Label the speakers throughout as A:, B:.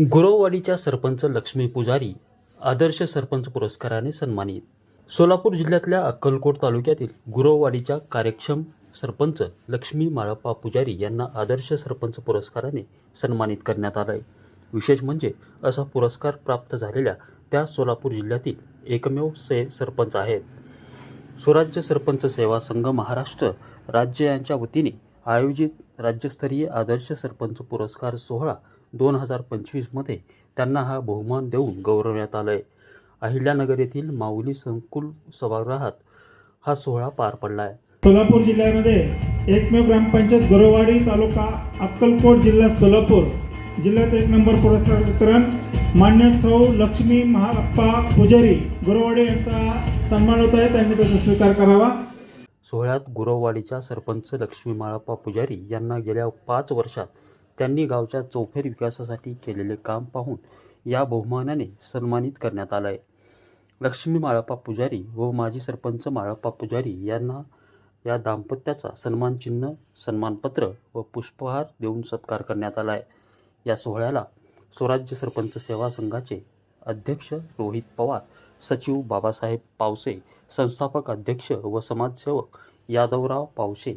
A: गुरववाडीच्या सरपंच लक्ष्मी पुजारी आदर्श सरपंच पुरस्काराने सन्मानित. सोलापूर जिल्ह्यातल्या अक्कलकोट तालुक्यातील गुरववाडीच्या कार्यक्षम सरपंच लक्ष्मी माळप्पा पुजारी यांना आदर्श सरपंच पुरस्काराने सन्मानित करण्यात आलं आहे विशेष म्हणजे असा पुरस्कार प्राप्त झालेल्या त्या सोलापूर जिल्ह्यातील एकमेव से सरपंच आहेत. स्वराज्य सरपंच सेवा संघ महाराष्ट्र राज्य यांच्या वतीने आयोजित राज्यस्तरीय आदर्श सरपंच पुरस्कार सोहळा दोन हजार पंचवीसमध्ये त्यांना हा बहुमान देऊन गौरवण्यात आलं आहे अहिल्यानगर येथील माऊली संकुल सभागृहात हा सोहळा पार पडला आहे
B: सोलापूर जिल्ह्यामध्ये एकमेव ग्रामपंचायत गोरवाडी तालुका अक्कलकोट जिल्हा सोलापूर. जिल्ह्यात एक नंबर पुरस्कार वितरण मान्य सौ लक्ष्मी महाप्पा पुजारी गोरवाडी यांचा सन्मान होत आहे. त्यांनी त्याचा स्वीकार करावा.
A: सोहळ्यात गुरववाडीच्या सरपंच लक्ष्मी माळप्पा पुजारी यांना गेल्या पाच वर्षात त्यांनी गावच्या चौफेर विकासासाठी केलेले काम पाहून या बहुमानाने सन्मानित करण्यात आलं आहे लक्ष्मी माळप्पा पुजारी व माजी सरपंच माळप्पा पुजारी यांना या दाम्पत्याचा सन्मानचिन्ह सन्मानपत्र व पुष्पहार देऊन सत्कार करण्यात आला आहे या सोहळ्याला स्वराज्य सरपंच सेवा संघाचे अध्यक्ष रोहित पवार सचिव बाबासाहेब पावसे संस्थापक अध्यक्ष व समाजसेवक यादवराव पावसे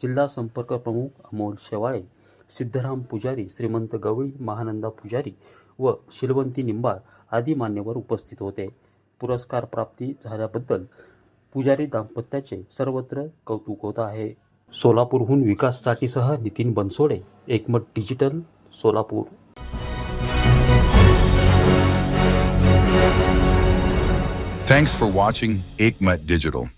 A: जिल्हा संपर्क प्रमुख अमोल शेवाळे सिद्धराम पुजारी श्रीमंत गवळी महानंदा पुजारी व शिलवंती निंबाळ आदी मान्यवर उपस्थित होते. पुरस्कार प्राप्ती झाल्याबद्दल पुजारी दाम्पत्याचे सर्वत्र कौतुक होत आहे. सोलापूरहून विकाससाठीसह Nitin Bansode Ekmat digital Solapur.
C: Thanks for watching Aikmat Digital.